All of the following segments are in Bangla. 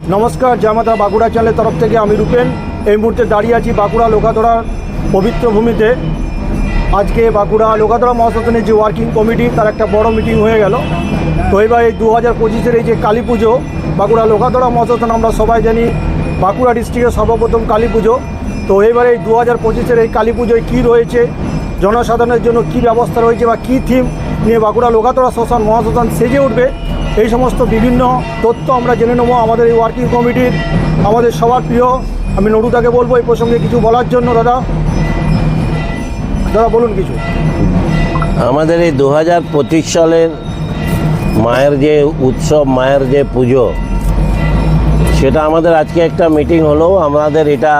নমস্কার জামাতা বাঁকুড়া চ্যানেলের তরফ থেকে আমি রূপেন। এই মুহূর্তে দাঁড়িয়ে আছি বাঁকুড়া লোকাতড়ার পবিত্র ভূমিতে। আজকে বাঁকুড়া লোকাতড়া মহাশাসনের যে ওয়ার্কিং কমিটি তার একটা বড় মিটিং হয়ে গেল। তো এবার এই দু হাজার পঁচিশের এই যে কালী পুজো, বাঁকুড়া লোকাতড়া মহাশাসন আমরা সবাই জানি, বাঁকুড়া ডিস্ট্রিক্টের সর্বপ্রথম কালী পুজো। তো এবারে এই দু হাজার পঁচিশের এই কালী পুজোয় কী রয়েছে, জনসাধারণের জন্য কী ব্যবস্থা রয়েছে বা কী থিম নিয়ে বাঁকুড়া লোকাতড়া শ্মশান মহাশ্মশান সেজে উঠবে এই সমস্ত বিভিন্ন তথ্য আমরা জেনে নেব আমাদের এই ওয়ার্কিং কমিটির আমাদের সবার প্রিয়। আমি নড়ুদাকে বলব এই প্রসঙ্গে কিছু বলার জন্য, দাদা। দাদা, বলুন কিছু। আমাদের এই দু হাজার পঁচিশ সালের মায়ের যে উৎসব, মায়ের যে পুজো, সেটা আমাদের আজকে একটা মিটিং হলো। আমাদের এটা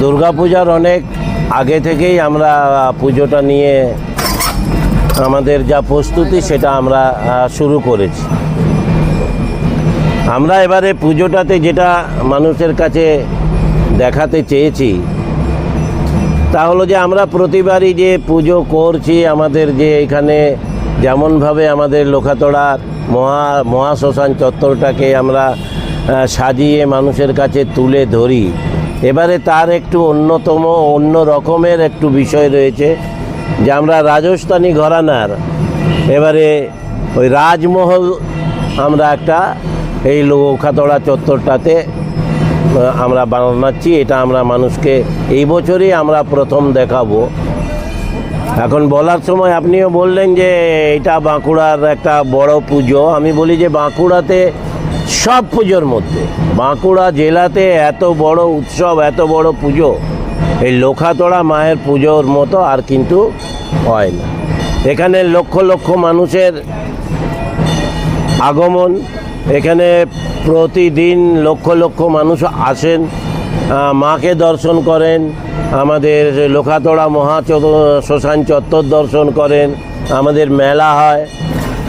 দুর্গাপূজার অনেক আগে থেকেই আমরা পুজোটা নিয়ে আমাদের যা প্রস্তুতি সেটা আমরা শুরু করেছি। আমরা এবারে পুজোটাতে যেটা মানুষের কাছে দেখাতে চেয়েছি, তা হলো যে আমরা প্রতিবারই যে পুজো করছি, আমাদের যে এখানে যেমনভাবে আমাদের লোকাতড়ার মহা, মহাশ্মশান চত্বরটাকে আমরা সাজিয়ে মানুষের কাছে তুলে ধরি। এবারে তার একটু অন্যতম, অন্য রকমের একটু বিষয় রয়েছে। যে আমরা রাজস্থানী ঘরানার। এবারে ওই রাজমহল আমরা একটা এই লোকাতড়া চত্বরটাতে আমরা বানাচ্ছি, এটা আমরা মানুষকে এই বছরই আমরা প্রথম দেখাবো। এখন বলার সময় আপনিও বললেন যে এটা বাঁকুড়ার একটা বড় পুজো। আমি বলি যে বাঁকুড়াতে সব পুজোর মধ্যে, বাঁকুড়া জেলাতে এত বড় উৎসব, এত বড় পুজো এই লোখাতড়া মায়ের পুজোর মতো আর কিন্তু হয় না। এখানে লক্ষ লক্ষ মানুষের আগমন, এখানে প্রতিদিন লক্ষ লক্ষ মানুষ আসেন মাকে দর্শন করেন, আমাদের লোখাতড়া মহা শ্মশান চত্বর দর্শন করেন, আমাদের মেলা হয়।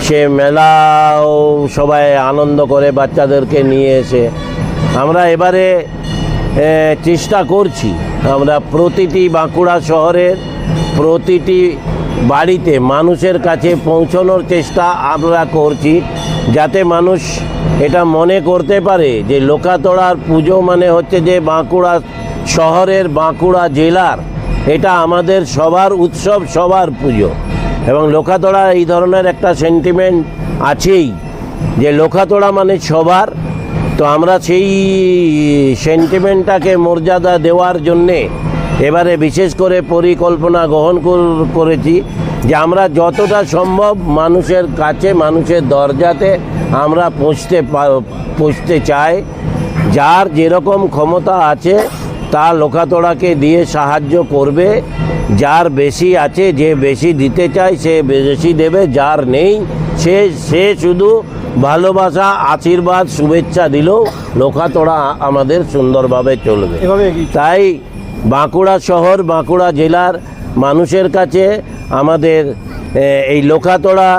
সে মেলাও সবাই আনন্দ করে বাচ্চাদেরকে নিয়ে এসে। আমরা এবারে চেষ্টা করছি। আমরা প্রতিটি বাঁকুড়া শহরের প্রতিটি বাড়িতে মানুষের কাছে পৌঁছানোর চেষ্টা আমরা করছি, যাতে মানুষ এটা মনে করতে পারে যে লোকাতড়ার পুজো মানে হচ্ছে যে বাঁকুড়া শহরের বাঁকুড়া জেলার, এটা আমাদের সবার উৎসব, সবার পুজো। এবং লোকাতড়া এই ধরনের একটা সেন্টিমেন্ট আছেই, যে লোকাতড়া মানে সবার তো আমরা সেই সেন্টিমেন্টটাকে মর্যাদা দেওয়ার জন্যে এবারে বিশেষ করে পরিকল্পনা গ্রহণ কর- করেছি যে আমরা যতটা সম্ভব মানুষের কাছে, মানুষের দরজাতে আমরা পৌঁছতে পৌঁছতে চাই। যার যেরকম ক্ষমতা আছে, তা লোকাতড়াকে দিয়ে সাহায্য করবে। যার বেশি আছে, যে বেশি দিতে চায়, সে বেশি দেবে। যার নেই, সে সে শুধু ভালোবাসা আশীর্বাদ শুভেচ্ছা দিলেও লোকাতড়া আমাদের সুন্দরভাবে চলবে। তাই বাঁকুড়া শহর বাঁকুড়া জেলার মানুষের কাছে আমাদের এই লোকাতড়া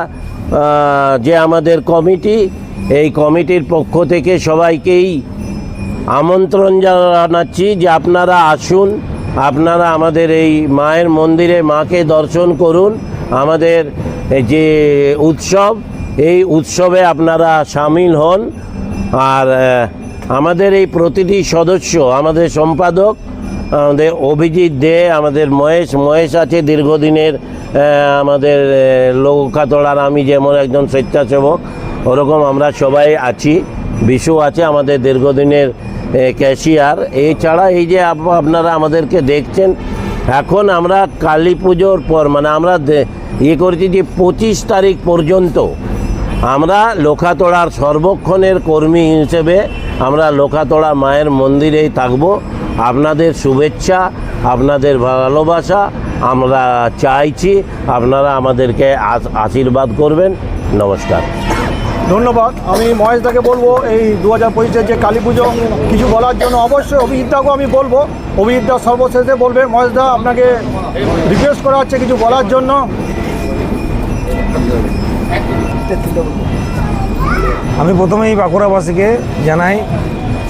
যে আমাদের কমিটি এই কমিটির পক্ষ থেকে সবাইকেই আমন্ত্রণ জানাচ্ছি যে আপনারা আসুন আপনারা আমাদের এই মায়ের মন্দিরে মাকে দর্শন করুন আমাদের যে উৎসব এই উৎসবে আপনারা সামিল হন। আর আমাদের এই প্রতিটি সদস্য আমাদের সম্পাদক আমাদের অভিজিৎ দে আমাদের মহেশ মহেশ আছে দীর্ঘদিনের আমাদের আহ, লোকাতড়ার আমি যেমন একজন স্বেচ্ছাসেবক ওরকম আমরা সবাই আছি। বিশু আছে আমাদের দীর্ঘদিনের ক্যাশিয়ার। এছাড়া এই যে আপ- আপনারা আমাদেরকে দেখছেন এখন আমরা কালী পুজোর পর মানে আমরা ইয়ে করেছি যে পঁচিশ তারিখ পর্যন্ত আমরা লোকাতড়ার সর্বক্ষণের কর্মী হিসেবে আমরা লোকাতড়া মায়ের মন্দিরেই থাকব। আপনাদের শুভেচ্ছা, আপনাদের ভালোবাসা, আমরা চাইছি আপনারা আমাদেরকে আশ- আশীর্বাদ করবেন। নমস্কার। ধন্যবাদ। আমি মহেশদাকে বলব, এই দু হাজার পঁচিশের যে কালী পুজো, কিছু বলার জন্য অবশ্যই অভিজিৎদাকেও আমি বলব। অভিজিৎদা সর্বশেষে বলবে মহেশদা আপনাকে রিকোয়েস্ট করা হচ্ছে কিছু বলার জন্য। আমি প্রথমেই বাঁকুড়াবাসীকে জানাই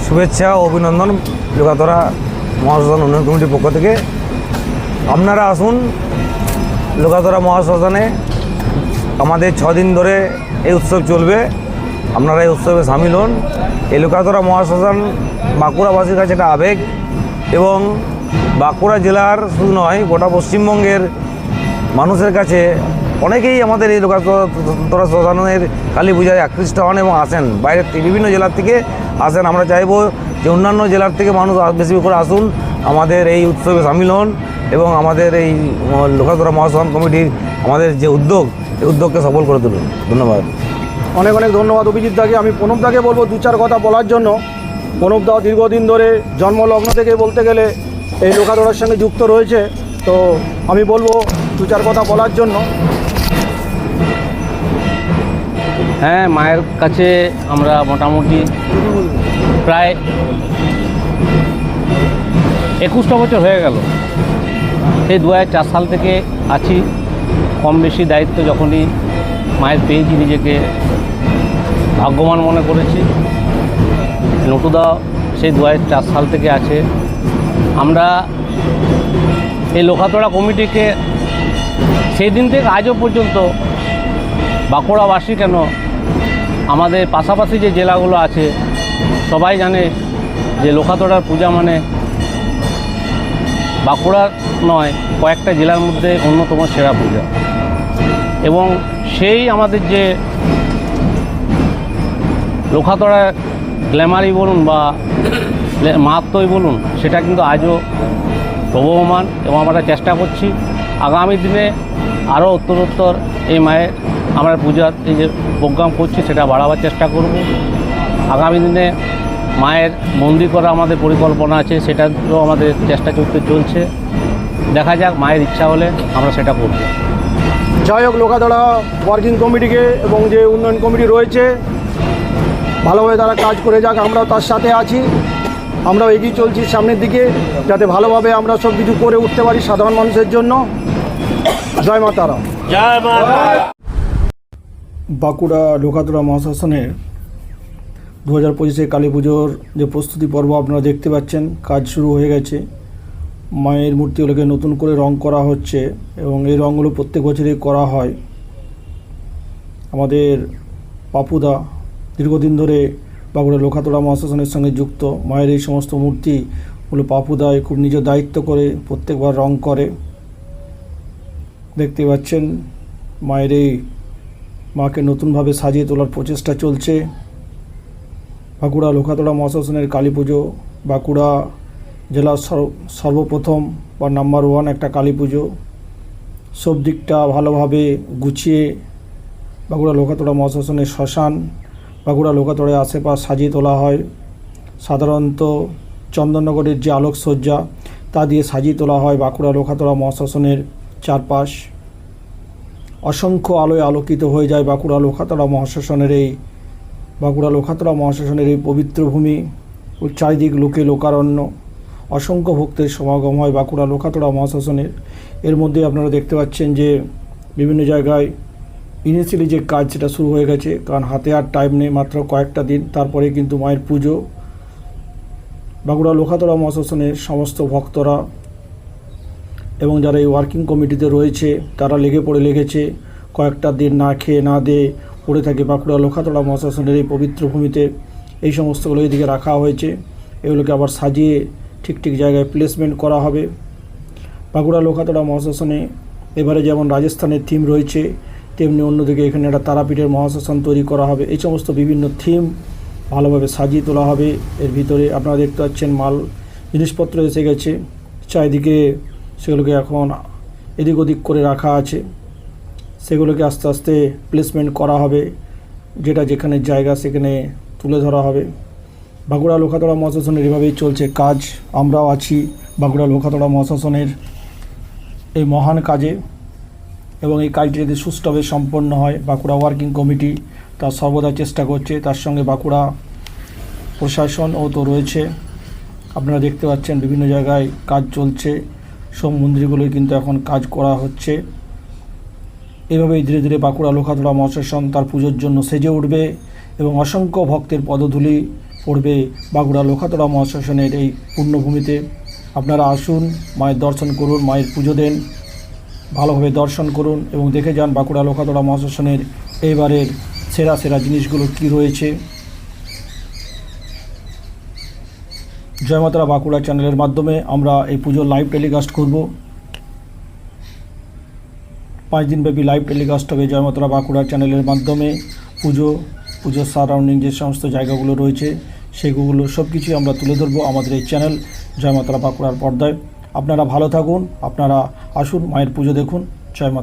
শুভেচ্ছা ও অভিনন্দন লোকাতরা মহাশ্মশান উন্নয়ন কমিটির পক্ষ থেকে। আপনারা আসুন লোকাতরা মহাশ্মশানে আমাদের ছ দিন ধরে এই উৎসব চলবে। আপনারা এই উৎসবে সামিল হন। এই লোকাতরা মহাশ্মশান বাঁকুড়াবাসীর কাছে একটা আবেগ এবং বাঁকুড়া জেলার শুধু নয়, গোটা পশ্চিমবঙ্গের মানুষের কাছে অনেকেই আমাদের এই লোকাতরা শ্মশানের কালী পূজায় আকৃষ্ট হন এবং আসেন। বাইরের বিভিন্ন জেলার থেকে আসেন। আমরা চাইব যে অন্যান্য জেলার থেকে মানুষ বেশি করে আসুন। আমাদের এই উৎসবে সামিল হন এবং আমাদের এই লোকাতরা মহাশ্মশান কমিটির আমাদের যে উদ্যোগ, এই উদ্যোগকে সফল করে তুলুন। ধন্যবাদ। অনেক অনেক ধন্যবাদ অভিজিৎ দাকে। আমি প্রণব দাকে বলব দু চার কথা বলার জন্য। প্রণব দা দীর্ঘদিন ধরে জন্মলগ্ন থেকে বলতে গেলে এই লোকাদড়ার সঙ্গে যুক্ত রয়েছে। তো আমি বলব দু চার কথা বলার জন্য। হ্যাঁ মায়ের কাছে আমরা মোটামুটি প্রায় একুশটা বছর হয়ে গেল। সেই দু চার সাল থেকে আছি। কম বেশি দায়িত্ব যখনই মায়ের পেয়েছি নিজেকে ভাগ্যবান মনে করেছি। নটুদা সেই দু চার সাল থেকে আছে। আমরা এই লোকাতড়া কমিটিকে সেই দিন থেকে আজও পর্যন্ত বাঁকুড়াবাসী কেন আমাদের পাশাপাশি যে জেলাগুলো আছে, সবাই জানে যে লোকাতড়ার পূজা মানে বাঁকুড়ার নয়, কয়েকটা জেলার মধ্যে অন্যতম সেরা পূজা। এবং সেই আমাদের যে লোকাতড়ার গ্ল্যামারই বলুন বা মাহাত্মই বলুন, সেটা কিন্তু আজও প্রবহমান এবং আমরা চেষ্টা করছি। আগামী দিনে আরও উত্তরোত্তর এই মায়ের আমরা পূজার এই যে প্রোগ্রাম করছি সেটা বাড়াবার চেষ্টা করব। আগামী দিনে মায়ের মন্দির করা আমাদের পরিকল্পনা আছে সেটাও আমাদের চেষ্টা চলতে চলছে। দেখা যাক মায়ের ইচ্ছা হলে আমরা সেটা করব। যাই হোক লোকাদড়া ওয়ার্কিং কমিটিকে এবং যে উন্নয়ন কমিটি রয়েছে ভালোভাবে তারা কাজ করে যাক আমরাও তার সাথে আছি। আমরাও এগিয়ে চলছি সামনের দিকে যাতে ভালোভাবে আমরা সব কিছু করে উঠতে পারি সাধারণ মানুষের জন্য। জয় মা তারা। বাঁকুড়া লোকাতড়া মহাশাসনের দু হাজার পঁচিশে কালী পুজোর যে প্রস্তুতি পর্ব আপনারা দেখতে পাচ্ছেন, কাজ শুরু হয়ে গেছে। মায়ের মূর্তিগুলোকে নতুন করে রং করা হচ্ছে এবং এই রঙগুলো প্রত্যেক বছরই করা হয়। আমাদের পাপুদা দীর্ঘদিন ধরে বাঁকুড়া লোকাতড়া মহাশাসনের সঙ্গে যুক্ত। মায়ের এই সমস্ত মূর্তিগুলো পাপুদায় খুব নিজ দায়িত্ব করে প্রত্যেকবার রং করে। দেখতে পাচ্ছেন, মায়ের এই মাকে নতুনভাবে সাজিয়ে তোলার প্রচেষ্টা চলছে। বাঁকুড়া লোকাতড়া মহাশাসনের কালী পুজো, বাঁকুড়া জেলার সর্ব- সর্বপ্রথম বা নাম্বার ওয়ান একটা কালী পুজো। সব দিকটা ভালোভাবে গুছিয়ে বাঁকুড়া লোকাতড়া মহাশাসনের শ্মশান, বাঁকুড়া লোকাতড়ায় আশেপাশ সাজিয়ে তোলা হয়। সাধারণত চন্দননগরের যে আলোকসজ্জা, তা দিয়ে সাজিয়ে তোলা হয় বাঁকুড়া লোকাতড়া মহাশাসনের চারপাশ। অসংখ্য আলোয় আলোকিত হয়ে যায় বাঁকুড়া লোকাতড়া মহাশাসনের এই বাঁকুড়া লোকাতড়া মহাশাসনের এই পবিত্র ভূমি ও চারিদিক লোকে লোকারণ্য। অসংখ্য ভক্তের সমাগম হয় বাঁকুড়া লোকাতড়া মহাশাসনের। এর মধ্যে আপনারা দেখতে পাচ্ছেন যে বিভিন্ন জায়গায় ইনিশিয়ালি যে কাজ সেটা শুরু হয়ে গেছে। কারণ হাতে আর টাইম নেই মাত্র কয়েকটা দিন। তারপরে কিন্তু মায়ের পুজো। বাঁকুড়া লোকাতড়া মহাশাসনের সমস্ত ভক্তরা এবং যারা এই ওয়ার্কিং কমিটিতে রয়েছে, তারা লেগে পড়ে লেগেছে। কয়েকটা দিন না খেয়ে না দিয়ে পড়ে থাকে বাঁকুড়া লোকাতড়া মহাশাসনের এই পবিত্র ভূমিতে। এই সমস্তগুলো এদিকে রাখা হয়েছে। এগুলোকে আবার সাজিয়ে ঠিক ঠিক জায়গায় প্লেসমেন্ট করা হবে। বাঁকুড়া লোকাতড়া মহাশাসনে এবারে যেমন রাজস্থানের থিম রয়েছে, তেমনি অন্যদিকে এখানে একটা তারাপীঠের মহাশাসন তৈরি করা হবে। এই সমস্ত বিভিন্ন থিম ভালোভাবে সাজিয়ে তোলা হবে। এর ভিতরে আপনারা দেখতে পাচ্ছেন মাল, জিনিসপত্র এসে গেছে। চারিদিকে সেগুলোকে এখন এদিক ওদিক করে রাখা আছে। সেগুলোকে আস্তে আস্তে প্লেসমেন্ট করা হবে। যেটা যেখানে জায়গা সেখানে তুলে ধরা হবে। বাঁকুড়া লোকাতড়া মহাশাসনের এভাবেই চলছে কাজ। আমরাও আছি বাঁকুড়া লোকাতড়া মহাশাসনের এই মহান কাজে। এবং এই কাজটি যদি সুষ্ঠুভাবে সম্পন্ন হয়, বাঁকুড়া ওয়ার্কিং কমিটি তার সর্বদা চেষ্টা করছে। তার সঙ্গে বাঁকুড়া প্রশাসনও তো রয়েছে। আপনারা দেখতে পাচ্ছেন বিভিন্ন জায়গায় কাজ চলছে। সব মন্দিরগুলোই কিন্তু এখন কাজ করা হচ্ছে। এভাবেই ধীরে ধীরে বাঁকুড়া লোকাতড়া মহাশাসন তার পুজোর জন্য সেজে উঠবে এবং অসংখ্য ভক্তের পদধূলি পড়বে বাঁকুড়া লোকাতড়া মহাশাসনের এই পুণ্যভূমিতে আপনারা আসুন, মায়ের দর্শন করুন, মায়ের পুজো দেন, ভালোভাবে দর্শন করুন এবং দেখে যান বাঁকুড়া লোকাতড়া মহাশাসনের এইবারের সেরা সেরা জিনিসগুলো কি রয়েছে। জয়মাতারা বাঁকুড়া চ্যানেলের মাধ্যমে আমরা এই পুজোর লাইভ টেলিকাস্ট করব। পাঁচ দিনব্যাপী লাইভ টেলিকাস্ট হবে জয়মাতারা বাঁকুড়া চ্যানেলের মাধ্যমে। পুজো, পুজোর সারাউন্ডিং যে সমস্ত জায়গাগুলো রয়েছে, সেগুলো সব কিছুই আমরা তুলে ধরবো আমাদের এই চ্যানেল জয়মাতারা বাঁকুড়ার পর্দায়। আপনারা ভালো থাকুন, আপনারা আসুন, মায়ের পুজো দেখুন। জয়